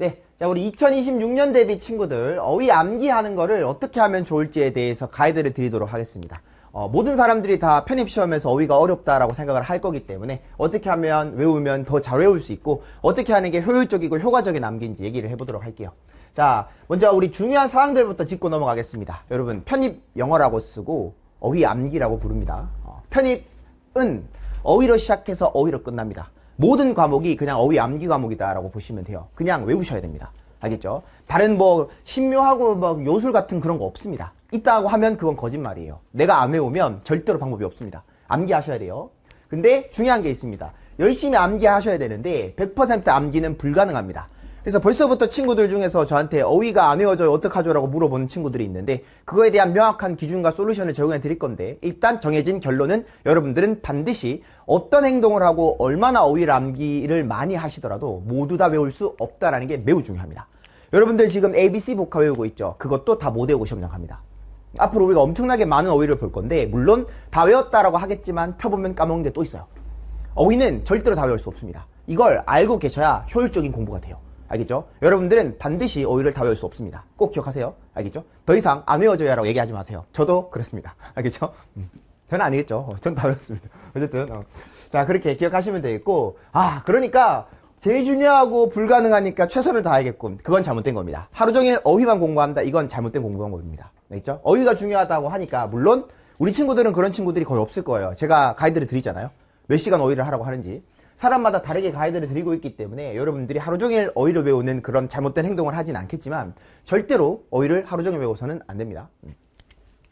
네, 자 우리 2026년 대비 친구들 어휘 암기하는 거를 어떻게 하면 좋을지에 대해서 가이드를 드리도록 하겠습니다. 어, 모든 사람들이 다 편입시험에서 어휘가 어렵다라고 생각을 할 거기 때문에 어떻게 하면 외우면 더 잘 외울 수 있고 어떻게 하는 게 효율적이고 효과적인 암기인지 얘기를 해보도록 할게요. 자, 먼저 우리 중요한 사항들부터 짚고 넘어가겠습니다. 여러분 편입 영어라고 쓰고 어휘 암기라고 부릅니다. 어, 편입은 어휘로 시작해서 어휘로 끝납니다. 모든 과목이 그냥 어휘 암기 과목이다라고 보시면 돼요. 그냥 외우셔야 됩니다. 알겠죠? 다른 뭐 신묘하고 뭐 요술 같은 그런 거 없습니다. 있다고 하면 그건 거짓말이에요. 내가 안 외우면 절대로 방법이 없습니다. 암기하셔야 돼요. 근데 중요한 게 있습니다. 열심히 암기하셔야 되는데 100% 암기는 불가능합니다. 그래서 벌써부터 친구들 중에서 저한테 어휘가 안 외워져요 어떡하죠 라고 물어보는 친구들이 있는데 그거에 대한 명확한 기준과 솔루션을 제공해 드릴 건데 일단 정해진 결론은 여러분들은 반드시 어떤 행동을 하고 얼마나 어휘를 암기를 많이 하시더라도 모두 다 외울 수 없다라는 게 매우 중요합니다. 여러분들 지금 ABC 복화 외우고 있죠. 그것도 다 못 외우고 시험 장합니다. 앞으로 우리가 엄청나게 많은 어휘를 볼 건데 물론 다 외웠다라고 하겠지만 펴보면 까먹는 게 또 있어요. 어휘는 절대로 다 외울 수 없습니다. 이걸 알고 계셔야 효율적인 공부가 돼요. 알겠죠? 여러분들은 반드시 어휘를 다 외울 수 없습니다. 꼭 기억하세요. 알겠죠? 더 이상 안 외워져야라고 얘기하지 마세요. 저도 그렇습니다. 알겠죠? 음. 저는 아니겠죠. 어, 전다 외웠습니다. 어쨌든 어. 자 그렇게 기억하시면 되겠고 아 그러니까 제일 중요하고 불가능하니까 최선을 다하겠군. 그건 잘못된 겁니다. 하루 종일 어휘만 공부한다. 이건 잘못된 공부 방법입니다. 알겠죠? 어휘가 중요하다고 하니까 물론 우리 친구들은 그런 친구들이 거의 없을 거예요. 제가 가이드를 드리잖아요. 몇 시간 어휘를 하라고 하는지. 사람마다 다르게 가이드를 드리고 있기 때문에 여러분들이 하루 종일 어휘를 외우는 그런 잘못된 행동을 하진 않겠지만 절대로 어휘를 하루 종일 외워서는 안 됩니다. 음.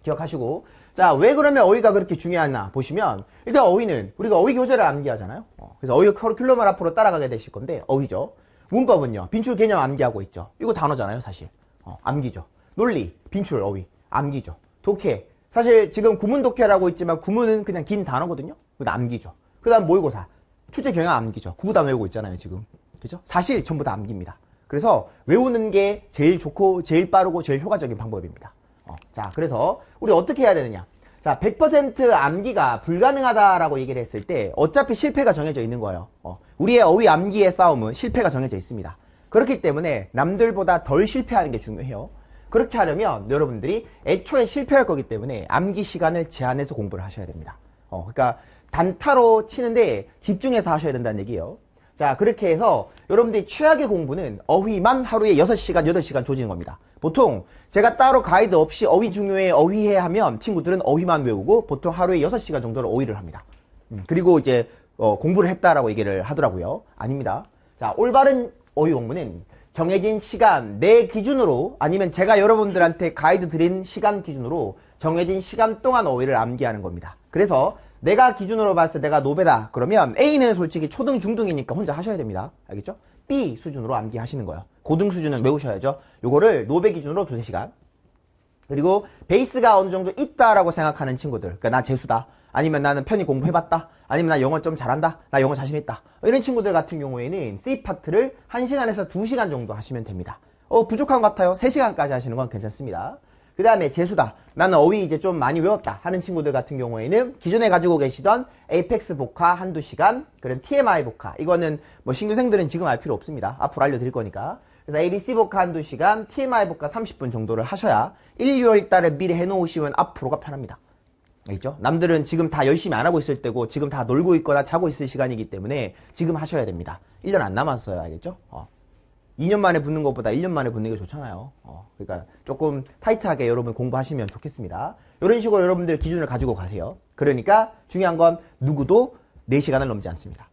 기억하시고 자 왜 그러면 어휘가 그렇게 중요하나 보시면 일단 어휘는 우리가 어휘 교재를 암기하잖아요. 어, 그래서 어휘 커리큘럼을 앞으로 따라가게 되실 건데 어휘죠. 문법은요 빈출 개념 암기하고 있죠. 이거 단어잖아요 사실. 어, 암기죠. 논리 빈출 어휘 암기죠. 독해 사실 지금 구문 독해라고 있지만 구문은 그냥 긴 단어거든요. 그거 암기죠. 그 다음 모의고사 출제 경향 암기죠. 구구단 외우고 있잖아요, 지금. 그죠? 사실 전부 다 암기입니다. 그래서 외우는 게 제일 좋고 제일 빠르고 제일 효과적인 방법입니다. 어, 자, 그래서 우리 어떻게 해야 되느냐? 자, 100% 암기가 불가능하다라고 얘기를 했을 때 어차피 실패가 정해져 있는 거예요. 어, 우리의 어휘 암기의 싸움은 실패가 정해져 있습니다. 그렇기 때문에 남들보다 덜 실패하는 게 중요해요. 그렇게 하려면 여러분들이 애초에 실패할 거기 때문에 암기 시간을 제한해서 공부를 하셔야 됩니다. 어, 그러니까 단타로 치는데 집중해서 하셔야 된다는 얘기예요. 자, 그렇게 해서 여러분들이 최악의 공부는 어휘만 하루에 6시간, 8시간 조지는 겁니다. 보통 제가 따로 가이드 없이 어휘 중요해, 어휘해 하면 친구들은 어휘만 외우고 보통 하루에 6시간 정도를 어휘를 합니다. 음, 그리고 이제 어, 공부를 했다라고 얘기를 하더라고요. 아닙니다. 자, 올바른 어휘 공부는 정해진 시간, 내 기준으로 아니면 제가 여러분들한테 가이드 드린 시간 기준으로 정해진 시간 동안 어휘를 암기하는 겁니다. 그래서 내가 기준으로 봤을 때 내가 노베다. 그러면 A는 솔직히 초등 중등이니까 혼자 하셔야 됩니다. 알겠죠? B 수준으로 암기하시는 거예요. 고등 수준은 외우셔야죠. 요거를 노베 기준으로 두세 시간. 그리고 베이스가 어느 정도 있다라고 생각하는 친구들. 그러니까 나 재수다. 아니면 나는 편히 공부해봤다. 아니면 나 영어 좀 잘한다. 나 영어 자신 있다. 이런 친구들 같은 경우에는 C 파트를 1시간에서 2시간 정도 하시면 됩니다. 어 부족한 것 같아요. 3시간까지 하시는 건 괜찮습니다 그 다음에 재수다. 나는 어휘 이제 좀 많이 외웠다 하는 친구들 같은 경우에는 기존에 가지고 계시던 에이펙스 복화 한두 시간, 그런 TMI 복화. 이거는 뭐 신규생들은 지금 알 필요 없습니다. 앞으로 알려드릴 거니까. 그래서 ABC 복화 한두 시간, TMI 복화 30분 정도를 하셔야 1, 2월 달에 미리 해놓으시면 앞으로가 편합니다. 알겠죠? 남들은 지금 다 열심히 안 하고 있을 때고 지금 다 놀고 있거나 자고 있을 시간이기 때문에 지금 하셔야 됩니다. 1년 안 남았어요. 알겠죠? 어. 2년 만에 붙는 것보다 1년 만에 붙는 게 좋잖아요. 어, 그러니까 조금 타이트하게 여러분 공부하시면 좋겠습니다. 이런 식으로 여러분들 기준을 가지고 가세요. 그러니까 중요한 건 누구도 4시간을 넘지 않습니다.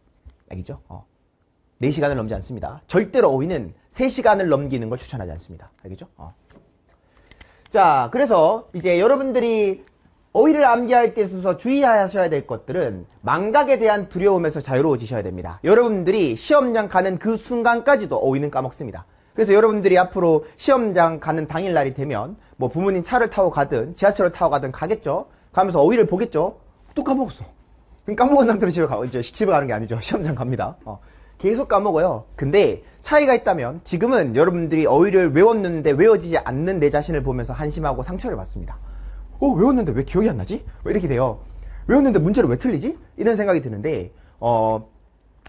알겠죠? 어. 4시간을 넘지 않습니다. 절대로 어휘는 3시간을 넘기는 걸 추천하지 않습니다. 알겠죠? 어. 자, 그래서 이제 여러분들이 어휘를 암기할 때 있어서 주의하셔야 될 것들은 망각에 대한 두려움에서 자유로워지셔야 됩니다. 여러분들이 시험장 가는 그 순간까지도 어휘는 까먹습니다. 그래서 여러분들이 앞으로 시험장 가는 당일날이 되면 뭐 부모님 차를 타고 가든 지하철을 타고 가든 가겠죠. 가면서 어휘를 보겠죠. 또 까먹었어. 까먹은 상태로 집에 가, 이제 집에 가는 게 아니죠. 시험장 갑니다. 어. 계속 까먹어요. 근데 차이가 있다면 지금은 여러분들이 어휘를 외웠는데 외워지지 않는 내 자신을 보면서 한심하고 상처를 받습니다. 어, 외웠는데 왜 기억이 안 나지? 왜 이렇게 돼요? 외웠는데 문제를 왜 틀리지? 이런 생각이 드는데, 어,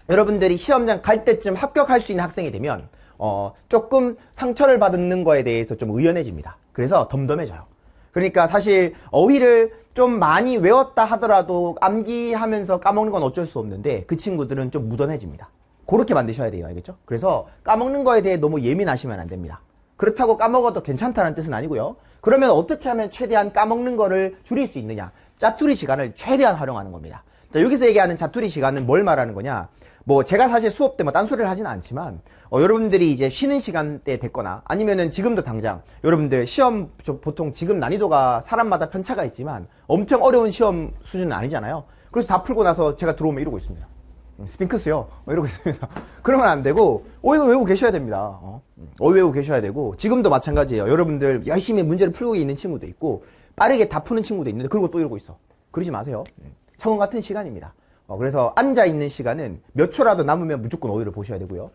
여러분들이 시험장 갈 때쯤 합격할 수 있는 학생이 되면 어, 조금 상처를 받는 거에 대해서 좀 의연해집니다. 그래서 덤덤해져요. 그러니까 사실 어휘를 좀 많이 외웠다 하더라도 암기하면서 까먹는 건 어쩔 수 없는데 그 친구들은 좀 무던해집니다. 그렇게 만드셔야 돼요. 알겠죠? 그래서 까먹는 거에 대해 너무 예민하시면 안 됩니다. 그렇다고 까먹어도 괜찮다는 뜻은 아니고요. 그러면 어떻게 하면 최대한 까먹는 거를 줄일 수 있느냐? 짜투리 시간을 최대한 활용하는 겁니다. 자, 여기서 얘기하는 짜투리 시간은 뭘 말하는 거냐? 뭐 제가 사실 수업 때 뭐 딴소리를 하지는 않지만 어, 여러분들이 이제 쉬는 시간대 됐거나 아니면은 지금도 당장 여러분들 시험 저 보통 지금 난이도가 사람마다 편차가 있지만 엄청 어려운 시험 수준은 아니잖아요. 그래서 다 풀고 나서 제가 들어오면 이러고 있습니다. 음, 스핑크스요. 뭐 이러고 있습니다. 그러면 안 되고 어이거 외우고 계셔야 됩니다. 어? 어이 외우고 계셔야 되고 지금도 마찬가지예요. 여러분들 열심히 문제를 풀고 있는 친구도 있고 빠르게 다 푸는 친구도 있는데 그리고 또 이러고 있어. 그러지 마세요. 청원 같은 시간입니다. 어, 그래서 앉아 있는 시간은 몇 초라도 남으면 무조건 어휘를 보셔야 되고요.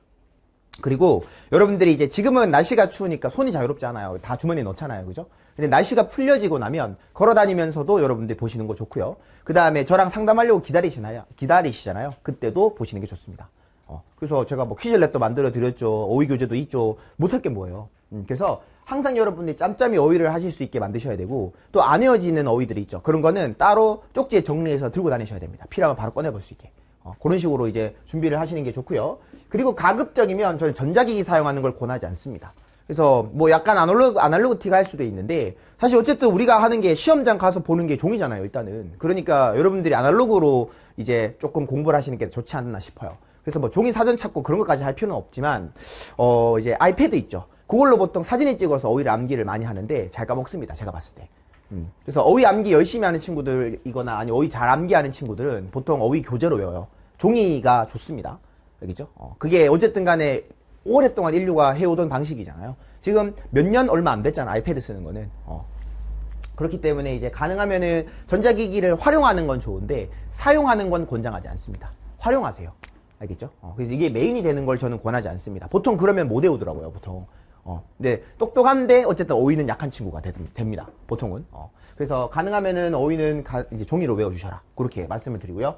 그리고 여러분들이 이제 지금은 날씨가 추우니까 손이 자유롭지 않아요. 다 주머니에 넣잖아요. 그죠? 근데 날씨가 풀려지고 나면 걸어 다니면서도 여러분들이 보시는 거 좋고요. 그 다음에 저랑 상담하려고 기다리시나요? 기다리시잖아요. 그때도 보시는 게 좋습니다. 어, 그래서 제가 뭐 퀴즈렛도 만들어 드렸죠. 어휘 교재도 있죠. 못할 게 뭐예요? 음, 그래서 항상 여러분들이 짬짬이 어휘를 하실 수 있게 만드셔야 되고 또안 외워지는 어휘들이 있죠. 그런 거는 따로 쪽지에 정리해서 들고 다니셔야 됩니다. 필요하면 바로 꺼내볼 수 있게. 어, 그런 식으로 이제 준비를 하시는 게 좋고요. 그리고 가급적이면 저는 전자기기 사용하는 걸 권하지 않습니다. 그래서 뭐 약간 아날로그, 아날로그 티가 할 수도 있는데 사실 어쨌든 우리가 하는 게 시험장 가서 보는 게 종이잖아요, 일단은. 그러니까 여러분들이 아날로그로 이제 조금 공부를 하시는 게 좋지 않나 싶어요. 그래서 뭐 종이 사전 찾고 그런 것까지 할 필요는 없지만 어 이제 아이패드 있죠. 그걸로 보통 사진을 찍어서 어휘를 암기를 많이 하는데 잘 까먹습니다. 제가 봤을 때. 음. 그래서 어휘 암기 열심히 하는 친구들이거나 아니 어휘 잘 암기하는 친구들은 보통 어휘 교재로 외워요. 종이가 좋습니다. 알겠죠? 어, 그게 어쨌든 간에 오랫동안 인류가 해오던 방식이잖아요. 지금 몇 년 얼마 안 됐잖아. 아이패드 쓰는 거는. 어. 그렇기 때문에 이제 가능하면은 전자기기를 활용하는 건 좋은데 사용하는 건 권장하지 않습니다. 활용하세요. 알겠죠? 어, 그래서 이게 메인이 되는 걸 저는 권하지 않습니다. 보통 그러면 못 외우더라고요, 보통. 어, 근데 똑똑한데 어쨌든 어휘는 약한 친구가 되, 됩니다. 보통은. 어, 그래서 가능하면은 어휘는 가, 이제 종이로 외워주셔라. 그렇게 말씀을 드리고요.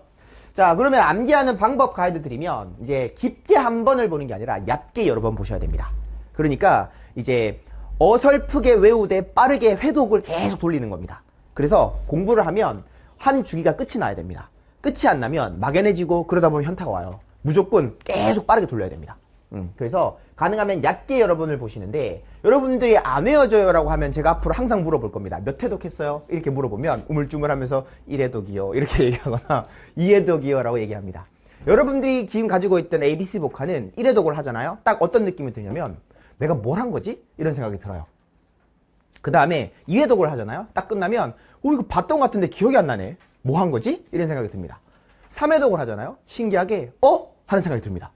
자, 그러면 암기하는 방법 가이드 드리면 이제 깊게 한 번을 보는 게 아니라 얕게 여러 번 보셔야 됩니다. 그러니까 이제 어설프게 외우되 빠르게 회독을 계속 돌리는 겁니다. 그래서 공부를 하면 한 주기가 끝이 나야 됩니다. 끝이 안 나면 막연해지고 그러다 보면 현타가 와요. 무조건 계속 빠르게 돌려야 됩니다. 음, 그래서 가능하면 얕게 여러분을 보시는데 여러분들이 안 외워져요 라고 하면 제가 앞으로 항상 물어볼 겁니다. 몇 회독했어요? 이렇게 물어보면 우물쭈물하면서 1회독이요 이렇게 얘기하거나 2회독이요 라고 얘기합니다. 여러분들이 지금 가지고 있던 ABC 복화는 1회독을 하잖아요. 딱 어떤 느낌이 드냐면 내가 뭘 한 거지? 이런 생각이 들어요. 그 다음에 2회독을 하잖아요. 딱 끝나면 오 이거 봤던 것 같은데 기억이 안 나네. 뭐 한 거지? 이런 생각이 듭니다. 3회독을 하잖아요. 신기하게 어? 하는 생각이 듭니다.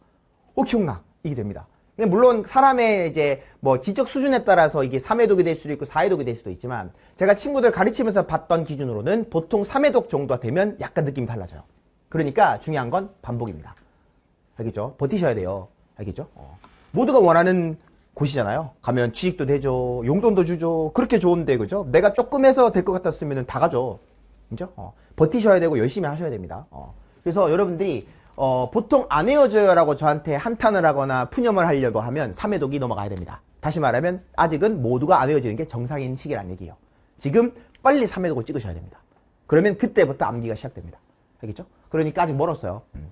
어 기억나. 이게 됩니다. 근데 물론 사람의 이제 뭐 지적 수준에 따라서 이게 3회 독이 될 수도 있고 4회 독이 될 수도 있지만 제가 친구들 가르치면서 봤던 기준으로는 보통 3회 독 정도가 되면 약간 느낌이 달라져요. 그러니까 중요한 건 반복입니다. 알겠죠? 버티셔야 돼요. 알겠죠? 어. 모두가 원하는 곳이잖아요. 가면 취직도 되죠. 용돈도 주죠. 그렇게 좋은데, 그죠? 내가 조금 해서 될 것 같았으면 다 가죠. 그죠? 어. 버티셔야 되고 열심히 하셔야 됩니다. 어. 그래서 여러분들이 어, 보통 안 헤어져요라고 저한테 한탄을 하거나 푸념을 하려고 하면 3회 독이 넘어가야 됩니다. 다시 말하면 아직은 모두가 안 헤어지는 게 정상인 시기란 얘기예요. 지금 빨리 3회 독을 찍으셔야 됩니다. 그러면 그때부터 암기가 시작됩니다. 알겠죠? 그러니까 아직 멀었어요. 음.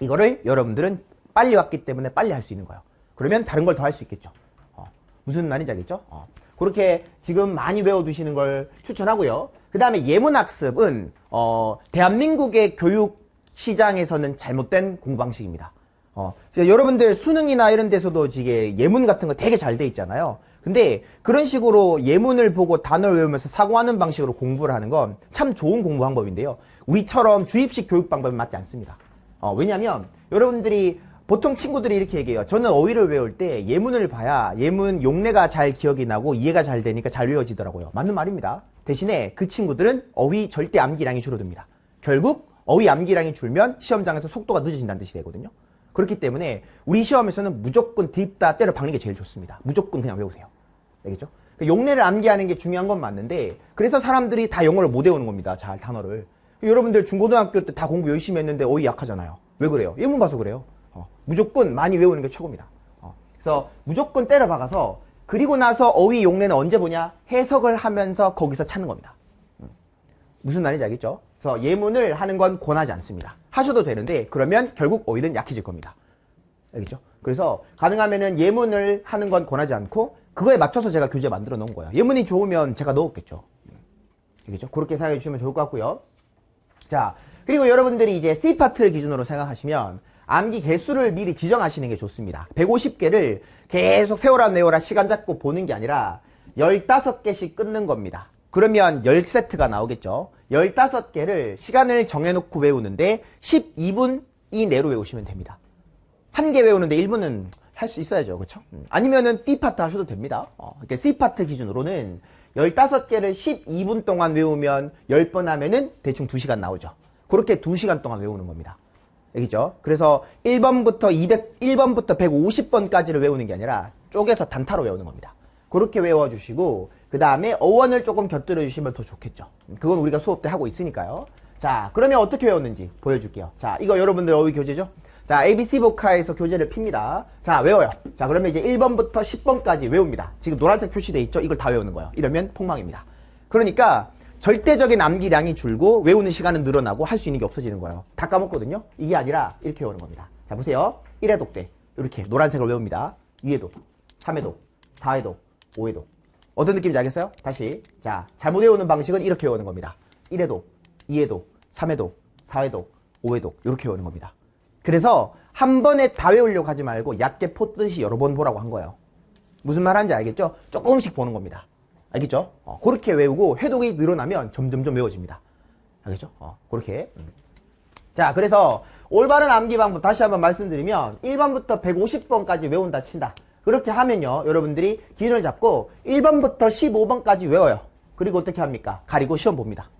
이거를 여러분들은 빨리 왔기 때문에 빨리 할 수 있는 거예요. 그러면 다른 걸 더 할 수 있겠죠. 어, 무슨 말인지 알겠죠? 어, 그렇게 지금 많이 외워두시는 걸 추천하고요. 그 다음에 예문학습은 어, 대한민국의 교육 시장에서는 잘못된 공부 방식입니다. 어, 여러분들 수능이나 이런 데서도 이게 예문 같은 거 되게 잘 돼 있잖아요. 근데 그런 식으로 예문을 보고 단어를 외우면서 사고하는 방식으로 공부를 하는 건 참 좋은 공부 방법인데요. 우리처럼 주입식 교육 방법은 맞지 않습니다. 어, 왜냐면 여러분들이 보통 친구들이 이렇게 얘기해요. 저는 어휘를 외울 때 예문을 봐야 예문 용례가 잘 기억이 나고 이해가 잘 되니까 잘 외워지더라고요. 맞는 말입니다. 대신에 그 친구들은 어휘 절대 암기량이 줄어듭니다. 결국 어휘 암기량이 줄면 시험장에서 속도가 늦어진다는 뜻이 되거든요. 그렇기 때문에 우리 시험에서는 무조건 딥다 때려 박는 게 제일 좋습니다. 무조건 그냥 외우세요. 알겠죠? 용례를 암기하는 게 중요한 건 맞는데 그래서 사람들이 다 영어를 못 외우는 겁니다. 잘 단어를. 여러분들 중고등학교 때 다 공부 열심히 했는데 어휘 약하잖아요. 왜 그래요? 예문 봐서 그래요. 어, 무조건 많이 외우는 게 최고입니다. 어, 그래서 무조건 때려 박아서 그리고 나서 어휘 용례는 언제 보냐? 해석을 하면서 거기서 찾는 겁니다. 음. 무슨 말인지 알겠죠? 그래서 예문을 하는 건 권하지 않습니다. 하셔도 되는데 그러면 결국 어휘는 약해질 겁니다. 알겠죠? 그래서 가능하면은 예문을 하는 건 권하지 않고 그거에 맞춰서 제가 교재 만들어 놓은 거예요. 예문이 좋으면 제가 넣었겠죠. 알겠죠? 그렇게 생각해 주시면 좋을 것 같고요. 자, 그리고 여러분들이 이제 C파트를 기준으로 생각하시면 암기 개수를 미리 지정하시는 게 좋습니다. 150개를 계속 세워라 내워라 시간 잡고 보는 게 아니라 15개씩 끊는 겁니다. 그러면 10세트가 나오겠죠. 15개를 시간을 정해놓고 외우는데 12분 이내로 외우시면 됩니다. 한 개 외우는데 1분은 할 수 있어야죠. 그렇죠? 아니면은 B파트 하셔도 됩니다. 어, C파트 기준으로는 15개를 12분 동안 외우면 10번 하면은 대충 2시간 나오죠. 그렇게 2시간 동안 외우는 겁니다. 알겠죠? 그래서 1번부터 200, 1번부터 150번까지를 외우는 게 아니라 쪼개서 단타로 외우는 겁니다. 그렇게 외워주시고, 그 다음에 어원을 조금 곁들여 주시면 더 좋겠죠. 그건 우리가 수업 때 하고 있으니까요. 자, 그러면 어떻게 외웠는지 보여줄게요. 자, 이거 여러분들 어휘 교재죠? 자, ABC 복화에서 교재를 핍니다. 자, 외워요. 자, 그러면 이제 1번부터 10번까지 외웁니다. 지금 노란색 표시돼 있죠? 이걸 다 외우는 거예요. 이러면 폭망입니다. 그러니까 절대적인 암기량이 줄고 외우는 시간은 늘어나고 할 수 있는 게 없어지는 거예요. 다 까먹거든요. 이게 아니라 이렇게 외우는 겁니다. 자, 보세요. 1회독 때 이렇게 노란색을 외웁니다. 2회 독, 3회 독, 4회 독, 5회 독. 어떤 느낌인지 알겠어요? 다시. 자, 잘못 외우는 방식은 이렇게 외우는 겁니다. 1회독, 2회독, 3회독, 4회독, 5회독. 이렇게 외우는 겁니다. 그래서 한 번에 다 외우려고 하지 말고 얕게 포듯이 여러 번 보라고 한 거예요. 무슨 말 하는지 알겠죠? 조금씩 보는 겁니다. 알겠죠? 어, 그렇게 외우고 회독이 늘어나면 점점점 외워집니다. 알겠죠? 어, 그렇게. 음. 자, 그래서 올바른 암기 방법 다시 한번 말씀드리면 1번부터 150번까지 외운다 친다. 그렇게 하면요, 여러분들이 기준을 잡고 1번부터 15번까지 외워요. 그리고 어떻게 합니까? 가리고 시험 봅니다.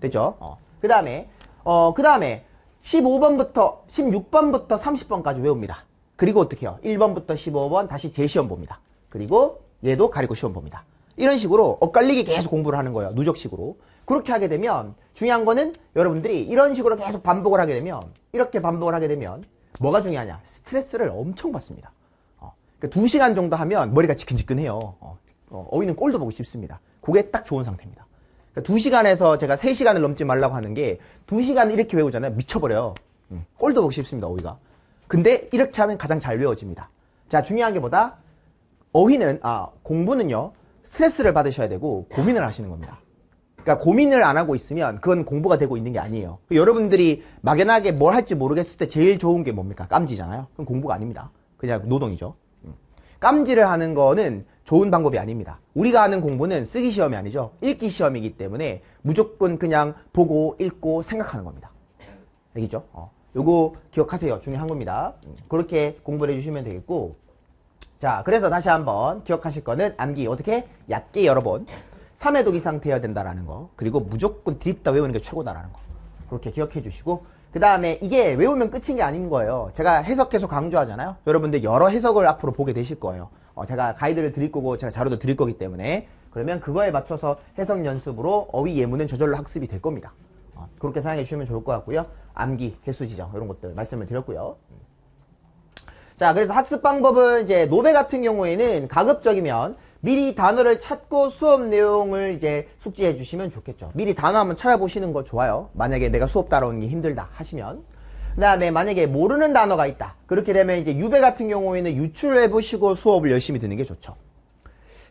됐죠? 어. 그 다음에, 어, 그 다음에 15번부터 16번부터 30번까지 외웁니다. 그리고 어떻게 해요? 1번부터 15번 다시 재시험 봅니다. 그리고 얘도 가리고 시험 봅니다. 이런 식으로 엇갈리게 계속 공부를 하는 거예요. 누적식으로. 그렇게 하게 되면 중요한 거는 여러분들이 이런 식으로 계속 반복을 하게 되면 이렇게 반복을 하게 되면 뭐가 중요하냐? 스트레스를 엄청 받습니다. 어, 그러니까 2시간 정도 하면 머리가 지끈지끈해요. 어, 어, 이는 꼴도 보고 싶습니다. 그게 딱 좋은 상태입니다. 그러니까 2시간에서 제가 3시간을 넘지 말라고 하는 게 2시간 이렇게 외우잖아요. 미쳐버려요. 음, 꼴도 보고 싶습니다. 어휘가. 근데 이렇게 하면 가장 잘 외워집니다. 자 중요한 게 뭐다? 어휘는 아 공부는요. 스트레스를 받으셔야 되고 고민을 하시는 겁니다. 그러니까 고민을 안 하고 있으면 그건 공부가 되고 있는 게 아니에요. 여러분들이 막연하게 뭘 할지 모르겠을 때 제일 좋은 게 뭡니까? 깜지잖아요. 그건 공부가 아닙니다. 그냥 노동이죠. 음. 깜지를 하는 거는 좋은 방법이 아닙니다. 우리가 하는 공부는 쓰기 시험이 아니죠. 읽기 시험이기 때문에 무조건 그냥 보고 읽고 생각하는 겁니다. 알겠죠? 어. 요거 기억하세요. 중요한 겁니다. 음. 그렇게 공부를 해주시면 되겠고 자, 그래서 다시 한번 기억하실 거는 암기 어떻게 얕게 여러 번 3회 독 이상 돼야 된다라는 거 그리고 무조건 드립다 외우는 게 최고다라는 거 그렇게 기억해 주시고 그 다음에 이게 외우면 끝인 게 아닌 거예요. 제가 해석해서 강조하잖아요. 여러분들 여러 해석을 앞으로 보게 되실 거예요. 어, 제가 가이드를 드릴 거고 제가 자료도 드릴 거기 때문에. 그러면 그거에 맞춰서 해석 연습으로 어휘 예문은 저절로 학습이 될 겁니다. 어, 그렇게 생각해 주시면 좋을 것 같고요. 암기 개수 지정 이런 것들 말씀을 드렸고요. 자, 그래서 학습 방법은 이제 노베 같은 경우에는 가급적이면 미리 단어를 찾고 수업 내용을 이제 숙지해 주시면 좋겠죠. 미리 단어 한번 찾아보시는 거 좋아요. 만약에 내가 수업 따라오는 게 힘들다 하시면. 그 다음에 만약에 모르는 단어가 있다. 그렇게 되면 이제 유배 같은 경우에는 유출해 보시고 수업을 열심히 듣는 게 좋죠.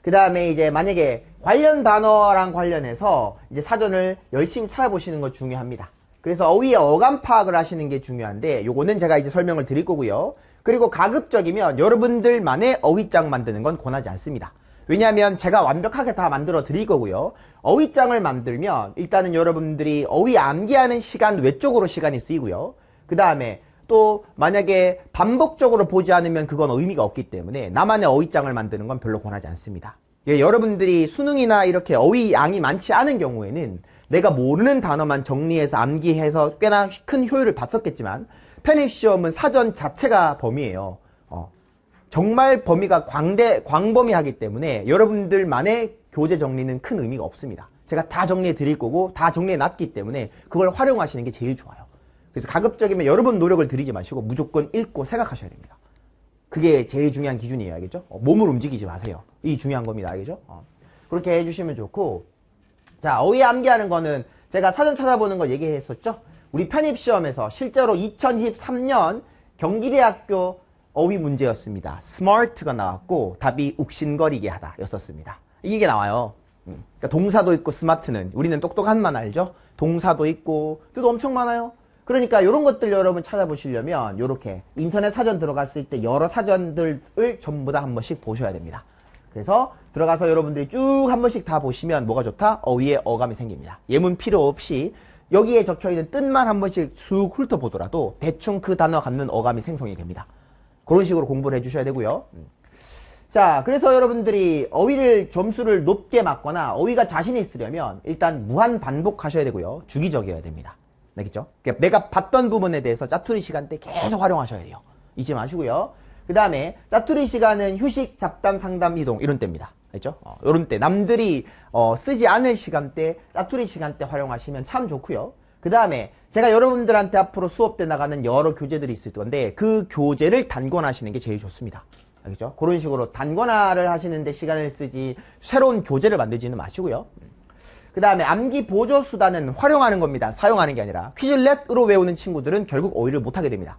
그 다음에 이제 만약에 관련 단어랑 관련해서 이제 사전을 열심히 찾아보시는 거 중요합니다. 그래서 어휘의 어감 파악을 하시는 게 중요한데 요거는 제가 이제 설명을 드릴 거고요. 그리고 가급적이면 여러분들만의 어휘장 만드는 건 권하지 않습니다. 왜냐하면 제가 완벽하게 다 만들어 드릴 거고요. 어휘장을 만들면 일단은 여러분들이 어휘 암기하는 시간 외쪽으로 시간이 쓰이고요. 그 다음에 또 만약에 반복적으로 보지 않으면 그건 의미가 없기 때문에 나만의 어휘장을 만드는 건 별로 권하지 않습니다. 예, 여러분들이 수능이나 이렇게 어휘 양이 많지 않은 경우에는 내가 모르는 단어만 정리해서 암기해서 꽤나 큰 효율을 봤었겠지만 편입 시험은 사전 자체가 범위예요. 어, 정말 범위가 광대, 광범위하기 때문에 여러분들만의 교재 정리는 큰 의미가 없습니다. 제가 다 정리해 드릴 거고 다 정리해 놨기 때문에 그걸 활용하시는 게 제일 좋아요. 그래서 가급적이면 여러분 노력을 들이지 마시고 무조건 읽고 생각하셔야 됩니다. 그게 제일 중요한 기준이에요. 알겠죠? 어, 몸을 움직이지 마세요. 이 중요한 겁니다. 알겠죠? 어, 그렇게 해주시면 좋고 자, 어휘 암기하는 거는 제가 사전 찾아보는 거 얘기했었죠? 우리 편입시험에서 실제로 2023년 경기대학교 어휘 문제였습니다. 스마트가 나왔고 답이 욱신거리게 하다 였었습니다. 이게 나와요. 음, 그러니까 동사도 있고 스마트는 우리는 똑똑한만 알죠? 동사도 있고 뜻 엄청 많아요. 그러니까 이런 것들 여러분 찾아보시려면 이렇게 인터넷 사전 들어갔을 때 여러 사전들을 전부 다 한 번씩 보셔야 됩니다. 그래서 들어가서 여러분들이 쭉 한 번씩 다 보시면 뭐가 좋다? 어휘의 어감이 생깁니다. 예문 필요 없이 여기에 적혀 있는 뜻만 한 번씩 쑥 훑어보더라도 대충 그 단어 갖는 어감이 생성이 됩니다. 그런 식으로 공부를 해주셔야 되고요. 음. 자, 그래서 여러분들이 어휘를 점수를 높게 맞거나 어휘가 자신 있으려면 일단 무한 반복하셔야 되고요. 주기적이어야 됩니다. 알겠죠? 그러니까 내가 봤던 부분에 대해서 짜투리 시간 때 계속 활용하셔야 돼요. 잊지 마시고요. 그 다음에 짜투리 시간은 휴식, 잡담, 상담, 이동 이런 때입니다. 알죠? 어, 이런 때 남들이 어, 쓰지 않을 시간대 짜투리 시간대 활용하시면 참 좋고요. 그 다음에 제가 여러분들한테 앞으로 수업 때 나가는 여러 교재들이 있을 건데 그 교재를 단권하시는 게 제일 좋습니다. 알겠죠? 그런 식으로 단권화를 하시는데 시간을 쓰지 새로운 교재를 만들지는 마시고요. 그 다음에 암기 보조 수단은 활용하는 겁니다. 사용하는 게 아니라 퀴즐렛으로 외우는 친구들은 결국 어휘를 못하게 됩니다.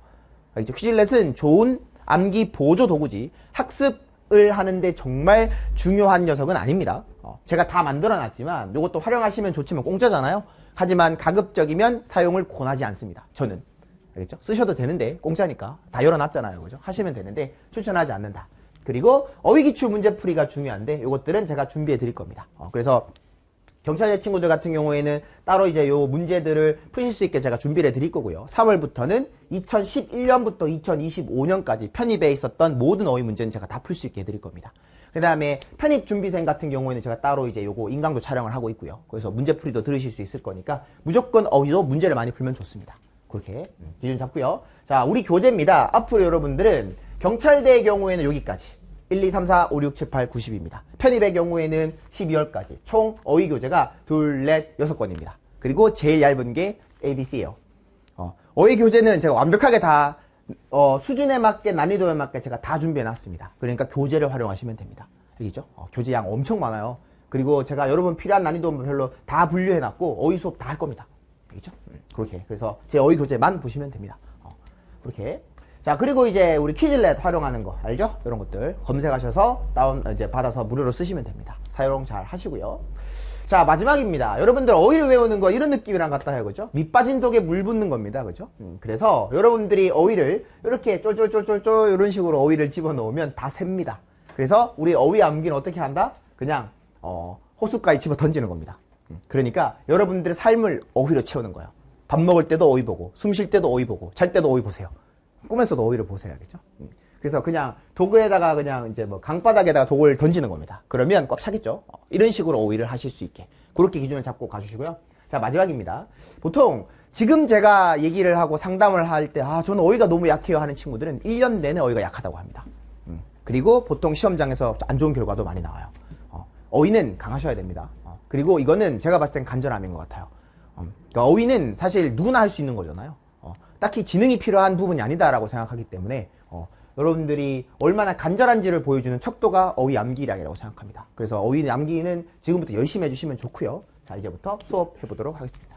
알겠죠? 퀴즐렛은 좋은 암기 보조 도구지 학습을 하는데 정말 중요한 녀석은 아닙니다. 어, 제가 다 만들어 놨지만 이것도 활용하시면 좋지만 공짜잖아요. 하지만 가급적이면 사용을 권하지 않습니다. 저는. 알겠죠? 쓰셔도 되는데 공짜니까 다 열어놨잖아요. 그죠? 하시면 되는데 추천하지 않는다. 그리고 어휘기출 문제풀이가 중요한데 이것들은 제가 준비해 드릴 겁니다. 어, 그래서 경찰대 친구들 같은 경우에는 따로 이제 요 문제들을 푸실 수 있게 제가 준비를 해 드릴 거고요. 3월부터는 2011년부터 2025년까지 편입에 있었던 모든 어휘 문제는 제가 다 풀 수 있게 해 드릴 겁니다. 그 다음에 편입 준비생 같은 경우에는 제가 따로 이제 요거 인강도 촬영을 하고 있고요. 그래서 문제풀이도 들으실 수 있을 거니까 무조건 어휘도 문제를 많이 풀면 좋습니다. 그렇게 음, 기준 잡고요. 자, 우리 교재입니다. 앞으로 여러분들은 경찰대의 경우에는 여기까지. 1, 2, 3, 4, 5, 6, 7, 8, 90입니다. 편입의 경우에는 12월까지. 총 어휘 교재가 둘, 넷, 여섯 권입니다. 그리고 제일 얇은 게 ABC예요. 어, 어휘 교재는 제가 완벽하게 다 어, 수준에 맞게 난이도에 맞게 제가 다 준비해 놨습니다. 그러니까 교재를 활용하시면 됩니다. 알겠죠? 어, 교재 양 엄청 많아요. 그리고 제가 여러분 필요한 난이도별로 다 분류해 놨고 어휘 수업 다 할 겁니다. 알겠죠? 음, 그렇게. 그래서 제 어휘 교재만 보시면 됩니다. 어, 그렇게. 자, 그리고 이제 우리 퀴즐렛 활용하는 거 알죠? 이런 것들 검색하셔서 다운 이제 받아서 무료로 쓰시면 됩니다. 사용 잘 하시고요. 자, 마지막입니다. 여러분들 어휘를 외우는 거 이런 느낌이랑 같다 해요. 그죠? 밑 빠진 독에 물 붓는 겁니다. 그죠? 음, 그래서 여러분들이 어휘를 이렇게 쫄쫄쫄쫄쫄 이런 식으로 어휘를 집어넣으면 다 셉니다. 그래서 우리 어휘 암기는 어떻게 한다? 그냥 어, 호숫가에 집어 던지는 겁니다. 음, 그러니까 여러분들의 삶을 어휘로 채우는 거예요. 밥 먹을 때도 어휘 보고, 숨 쉴 때도 어휘 보고, 잘 때도 어휘 보세요. 꿈에서도 어휘를 보셔야겠죠. 음. 그래서 그냥 도구에다가 그냥 이제 뭐 강바닥에다가 도구를 던지는 겁니다. 그러면 꽉 차겠죠. 어, 이런 식으로 어휘를 하실 수 있게 그렇게 기준을 잡고 가주시고요. 자 마지막입니다. 보통 지금 제가 얘기를 하고 상담을 할 때 아 저는 어휘가 너무 약해요 하는 친구들은 1년 내내 어휘가 약하다고 합니다. 음. 그리고 보통 시험장에서 안 좋은 결과도 많이 나와요. 어, 어휘는 강하셔야 됩니다. 어, 그리고 이거는 제가 봤을 땐 간절함인 것 같아요. 음, 그러니까 어휘는 사실 누구나 할 수 있는 거잖아요. 어, 딱히 지능이 필요한 부분이 아니다라고 생각하기 때문에 어, 여러분들이 얼마나 간절한지를 보여주는 척도가 어휘 암기량이라고 생각합니다. 그래서 어휘 암기는 지금부터 열심히 해주시면 좋고요. 자 이제부터 수업 해보도록 하겠습니다.